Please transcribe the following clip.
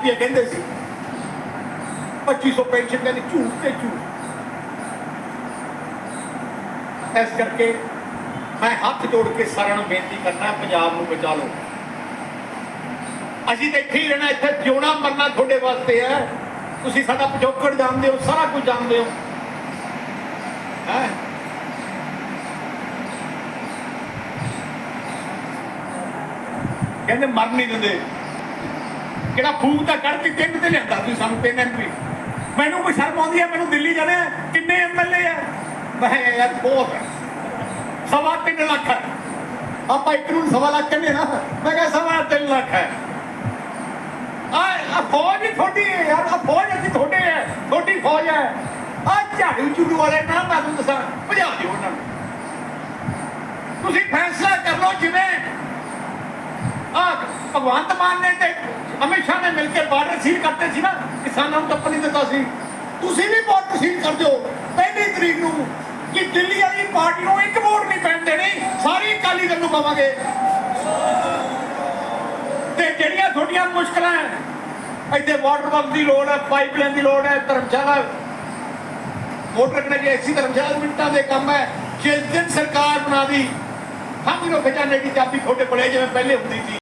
ਰੁਪਏ ਕਹਿੰਦੇ ਸੀ 2500 ਪੈਨਸ਼ਨ ਕਹਿੰਦੇ ਝੂਠ ਤੇ ਝੂਠ। ਇਸ ਕਰਕੇ ਮੈਂ ਹੱਥ ਜੋੜ ਕੇ ਸਾਰਿਆਂ ਨੂੰ ਬੇਨਤੀ ਕਰਨਾ, ਪੰਜਾਬ ਨੂੰ ਬਚਾ ਲਓ। ਅਸੀਂ ਤਾਂ ਇੱਥੇ ਹੀ ਰਹਿਣਾ, ਇੱਥੇ ਜਿਉਣਾ ਮਰਨਾ ਤੁਹਾਡੇ ਵਾਸਤੇ ਹੈ। ਤੁਸੀਂ ਸਾਡਾ ਪਿਛੋਕੜ ਜਾਣਦੇ ਹੋ, ਸਾਰਾ ਕੁਝ ਜਾਣਦੇ ਹੋ। ਹੈ? ਕਹਿੰਦੇ ਮਰ ਨਹੀਂ ਦਿੰਦੇ। ਕਿਹੜਾ ਫੂਕ ਤਾਂ ਕੱਢ ਤਿੰਨ ਤੇ ਲਿਆਂਦਾ ਤੁਸੀਂ ਸਾਨੂੰ, ਤਿੰਨ ਐਮਪੀ ਮੈਨੂੰ ਕੋਈ ਸ਼ਰਮ ਆਉਂਦੀ ਹੈ, ਮੈਨੂੰ ਦਿੱਲੀ ਜਾਣਾ ਕਿੰਨੇ ਐਮਐਲਏ ਆ? ਮੈਂ ਯਾਰ ਬਹੁਤ ਸਵਾ ਤਿੰਨ ਲੱਖ ਆਪਾਂ ਇੱਕ ਨੂੰ ਸਵਾ ਲੱਖ ਕਹਿੰਦੇ ਨਾ, ਮੈਂ ਕਿਹਾ, ਸਵਾ ਤਿੰਨ ਲੱਖ ਹੈ। ਆ ਫੌਜ ਹੀ ਤੁਹਾਡੀ ਹੈ ਯਾਰ ਆ ਫੌਜ ਅਸੀਂ ਤੁਹਾਡੇ ਹੈ, ਤੁਹਾਡੀ ਫੌਜ ਹੈ। ਆ ਝਾੜੂ ਝੂੜੂ ਵਾਲੇ ਨਾ ਮੈਂ ਤੁਹਾਨੂੰ ਦੱਸਾਂ, ਭਜਾ ਦਿਓ ਉਹਨਾਂ ਨੂੰ। ਤੁਸੀਂ ਫੈਸਲਾ ਕਰ ਲਓ ਜਿਵੇਂ ਆ ਭਗਵੰਤ ਮਾਨ ਨੇ ਤੇ ਅਮਿਤ ਸ਼ਾਹ ਨੇ ਮਿਲ ਕੇ ਬਾਰਡਰ ਸੀਲ ਕਰਤੇ ਸੀ ਨਾ, ਕਿਸਾਨਾਂ ਨੂੰ ਟੱਪ ਨਹੀਂ ਦਿੱਤਾ ਸੀ। ਤੁਸੀਂ ਵੀ ਬਾਰਡਰ ਸੀਲ ਕਰ ਦਿਓ। ਪਹਿਲੀ ਤਰੀਕ ਨੂੰ ਕਿ ਦਿੱਲੀ ਵਾਲੀ ਪਾਰਟੀ ਨੂੰ ਇੱਕ ਵੋਟ ਨਹੀਂ ਪੈਣ ਦੇਣੀ, ਸਾਰੀ ਅਕਾਲੀ ਦਲ ਨੂੰ ਪਾਵਾਂਗੇ। ਤੇ ਜਿਹੜੀਆਂ ਤੁਹਾਡੀਆਂ ਮੁਸ਼ਕਲਾਂ ਇੱਥੇ ਵਾਟਰ ਵਰਕ ਦੀ ਲੋੜ ਹੈ, ਪਾਈਪਲਾਈਨ ਦੀ ਲੋੜ ਹੈ, ਧਰਮਸ਼ਾਲਾ। ਮੋਟਰ ਕਨੈਕਟ ਐਸੀ ਧਰਮਸ਼ਾਲਾ ਮਿੰਟਾਂ ਦੇ ਕੰਮ ਹੈ, ਜਿਸ ਦਿਨ ਸਰਕਾਰ ਬਣਾ ਦੀ ਸਮਝ ਲਓ ਖਜ਼ਾਨੇ ਦੀ ਚਾਬੀ ਤੁਹਾਡੇ ਕੋਲੇ, ਜਿਵੇਂ ਪਹਿਲੇ ਹੁੰਦੀ ਸੀ।